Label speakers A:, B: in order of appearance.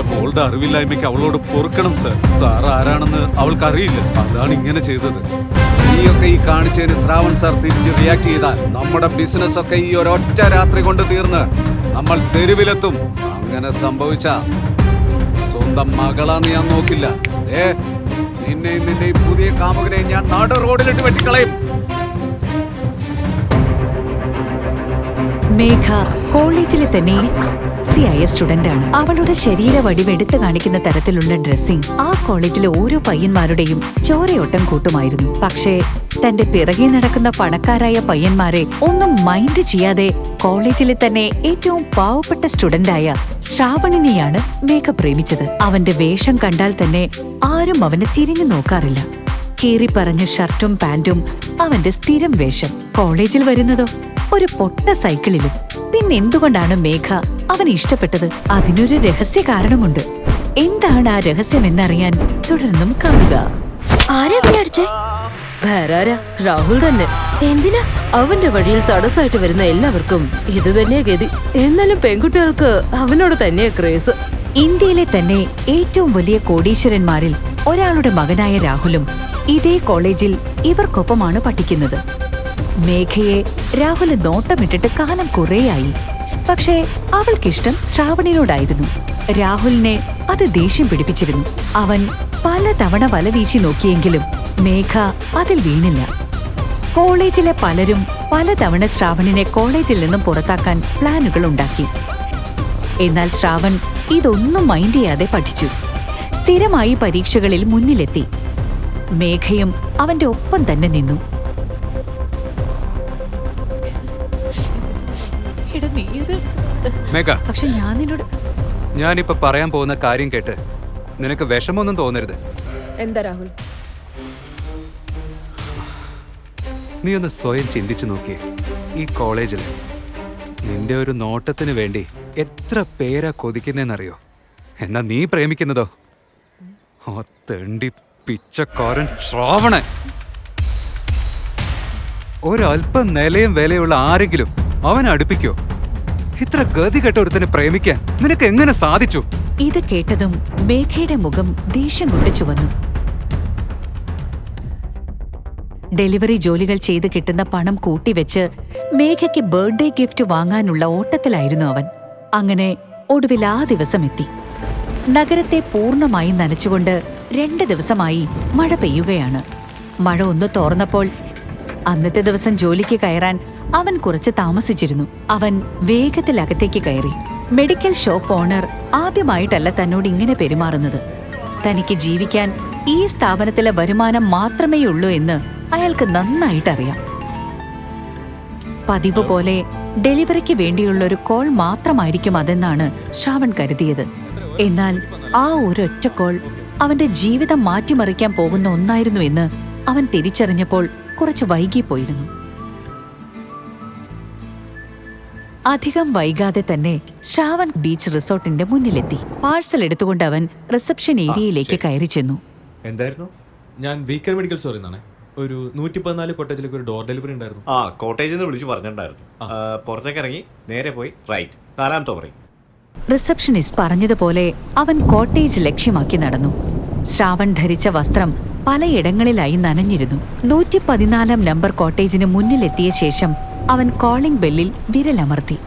A: എന്റെ മോളുടെ അറിവില്ലായ്മയ്ക്ക് അവളോട് പൊറുക്കണം സർ. സാർ ആരാണെന്ന് അവൾക്ക് അറിയില്ല അതാണ് ഇങ്ങനെ ചെയ്തത്. നീയൊക്കെ ഈ കാണിച്ചതിന് ശ്രാവൺ സാർ തിരിച്ച് റിയാക്ട് ചെയ്താൽ നമ്മുടെ ബിസിനസ് ഒക്കെ ഈ ഒരൊറ്റ രാത്രി കൊണ്ട് തീർന്ന് നമ്മൾ തെരുവിലെത്തും. അങ്ങനെ സംഭവിച്ച സ്വന്തം മകളാന്ന് ഞാൻ നോക്കില്ല. ഏ നിന്നെ നിന്റെ ഈ പുതിയ കാമുകനെ ഞാൻ നാട് റോഡിലിട്ട് വെട്ടിക്കളയും.
B: മേഘ കോളേജിലെ തന്നെ സി ഐ എസ് സ്റ്റുഡന്റ് ആണ് അവളുടെ ശരീര വടിവെടുത്ത് കാണിക്കുന്ന തരത്തിലുള്ള ഡ്രസ്സിംഗ് ആ കോളേജിലെ ഓരോ പയ്യന്മാരുടെയും ചോരയോട്ടം കൂട്ടുമായിരുന്നു. പക്ഷേ തന്റെ പിറകെ നടക്കുന്ന പണക്കാരായ പയ്യന്മാരെ ഒന്നും മൈൻഡ് ചെയ്യാതെ കോളേജിലെ തന്നെ ഏറ്റവും പാവപ്പെട്ട സ്റ്റുഡന്റായ ശ്രാവണിനെയാണ് മേഘ പ്രേമിച്ചത്. അവന്റെ വേഷം കണ്ടാൽ തന്നെ ആരും അവനെ തിരിഞ്ഞു നോക്കാറില്ല. കീറിപ്പറഞ്ഞ ഷർട്ടും പാന്റും അവന്റെ സ്ഥിരം വേഷം കോളേജിൽ വരുന്നതോ? ഒരു പൊട്ട സൈക്കിളിലും. പിന്നെ എന്തുകൊണ്ടാണ് മേഘ അവൻ ഇഷ്ടപ്പെട്ടത്? അതിനൊരു രഹസ്യ കാരണമുണ്ട്. എന്താണ് ആ രഹസ്യം എന്നറിയാൻ തുടർന്നും കാണുക.
C: ആരാ രാഹുൽ തന്നെ. എന്തിനാ? അവന്റെ വഴിയിൽ തടസ്സമായിട്ട് വരുന്ന എല്ലാവർക്കും ഇത് തന്നെയാ ഗതി. എന്നാലും പെൺകുട്ടികൾക്ക് അവനോട് തന്നെയാ ക്രേസ്.
B: ഇന്ത്യയിലെ തന്നെ ഏറ്റവും വലിയ കോടീശ്വരന്മാരിൽ ഒരാളുടെ മകനായ രാഹുലും ഇതേ കോളേജിൽ ഇവർക്കൊപ്പമാണ് പഠിക്കുന്നത്. മേഘയെ രാഹുൽ നോട്ടമിട്ടിട്ട് കാലം കുറേയായി. പക്ഷേ അവൾക്കിഷ്ടം ശ്രാവണിനോടായിരുന്നു. രാഹുലിനെ അത് ദേഷ്യം പിടിപ്പിച്ചിരുന്നു. അവൻ പലതവണ വല വീശി നോക്കിയെങ്കിലും മേഘ അതിൽ വീണില്ല. കോളേജിലെ പലരും പലതവണ ശ്രാവണിനെ കോളേജിൽ നിന്നും പുറത്താക്കാൻ പ്ലാനുകൾ ഉണ്ടാക്കി. എന്നാൽ ശ്രാവൺ ഇതൊന്നും മൈൻഡ് ചെയ്യാതെ പഠിച്ചു. സ്ഥിരമായി പരീക്ഷകളിൽ മുന്നിലെത്തി. മേഘയും അവന്റെ ഒപ്പം തന്നെ നിന്നു.
D: മേഘ.
B: പക്ഷെ ഞാൻ നിന്നോട്
D: ഞാനിപ്പോ പറയാൻ പോകുന്ന കാര്യം കേട്ട് നിനക്ക് വിഷമൊന്നും തോന്നരുത്.
C: എന്താ രാഹുൽ?
D: നീ ഒന്ന് സ്വയം ചിന്തിച്ചു നോക്കിയേ. ഈ കോളേജിൽ നിന്റെ ഒരു നോട്ടത്തിന് വേണ്ടി എത്ര പേരാ കൊതിക്കുന്നെന്നറിയോ? എന്നാ നീ പ്രേമിക്കുന്നതോ? ആ തെണ്ടി പിച്ചക്കാരൻ ശ്രാവണൻ. ഒരല്പം നിലയും വിലയുള്ള ആരെങ്കിലും അവൻ അടുപ്പിക്കോ? ഇത്ര ഗതി കെട്ട ഒരുത്തനെ പ്രേമിക്കാൻ നിനക്ക് എങ്ങനെ സാധിച്ചു?
B: ഇത് കേട്ടതും മേഘയുടെ മുഖം ദേഷ്യം കൊണ്ട് ചുവന്നു ഡെലിവറി ജോലികൾ ചെയ്ത് കിട്ടുന്ന പണം കൂട്ടിവെച്ച് മേഘയ്ക്ക് ബർത്ത്ഡേ ഗിഫ്റ്റ് വാങ്ങാനുള്ള ഓട്ടത്തിലായിരുന്നു അവൻ. അങ്ങനെ ഒടുവിൽ ആ ദിവസം എത്തി നഗരത്തെ പൂർണമായും നനച്ചുകൊണ്ട് രണ്ട് ദിവസമായി മഴ പെയ്യുകയാണ്. മഴ ഒന്ന് തോർന്നപ്പോൾ അന്നത്തെ ദിവസം ജോലിക്ക് കയറാൻ അവൻ കുറച്ച് താമസിച്ചിരുന്നു. അവൻ വേഗത്തിൽ അകത്തേക്ക് കയറി. മെഡിക്കൽ ഷോപ്പ് ഓണർ ആദ്യമായിട്ടല്ല തന്നോട് ഇങ്ങനെ പെരുമാറുന്നത്. തനിക്ക് ജീവിക്കാൻ ഈ സ്ഥാപനത്തിലെ വരുമാനം മാത്രമേ ഉള്ളൂ എന്ന് അയാൾക്ക് നന്നായിട്ടറിയാം. പതിവ് പോലെ ഡെലിവറിക്ക് വേണ്ടിയുള്ള ഒരു കോൾ മാത്രമായിരിക്കും അതെന്നാണ് ശ്രാവൺ കരുതിയത്. എന്നാൽ ആ ഒരൊറ്റ കോൾ അവന്റെ ജീവിതം മാറ്റിമറിക്കാൻ പോകുന്ന ഒന്നായിരുന്നു എന്ന് അവൻ തിരിച്ചറിഞ്ഞപ്പോൾ കുറച്ച് വൈകിപ്പോയിരുന്നു. അധികം വൈകാതെ തന്നെ ശ്രാവൺ ബീച്ച് റിസോർട്ടിന്റെ മുന്നിലെത്തി. പാഴ്സൽ എടുത്തുകൊണ്ട് അവൻ റിസപ്ഷൻ ഏരിയയിലേക്ക് കയറി ചെന്നു.
E: എന്തായിരുന്നു?
F: ഞാൻ വീക്കർ മെഡിക്കൽ സ്റ്റോറിൽ നിന്നാണ്. ഒരു നൂറ്റി പതിനാല് കോട്ടേജിലേക്ക് ഒരു ഡോർ ഡെലിവറി ഉണ്ടായിരുന്നു.
E: ആ കോട്ടേജിൽ നിന്ന് വിളിച്ചു പറഞ്ഞിട്ടുണ്ടായിരുന്നു. ആ, പുറത്തേക്ക് ഇറങ്ങി നേരെ പോയി റൈറ്റ്. നാലാമത്തെ പറയും
B: റിസപ്ഷനിസ്റ്റ് പറഞ്ഞതുപോലെ അവൻ കോട്ടേജ് ലക്ഷ്യമാക്കി നടന്നു. ശ്രാവൺ ധരിച്ച വസ്ത്രം പലയിടങ്ങളിലായി നനഞ്ഞിരുന്നു. നൂറ്റി പതിനാലാം നമ്പർ കോട്ടേജിന് മുന്നിലെത്തിയ ശേഷം അവൻ കോളിംഗ് ബെല്ലിൽ വിരലമർത്തി.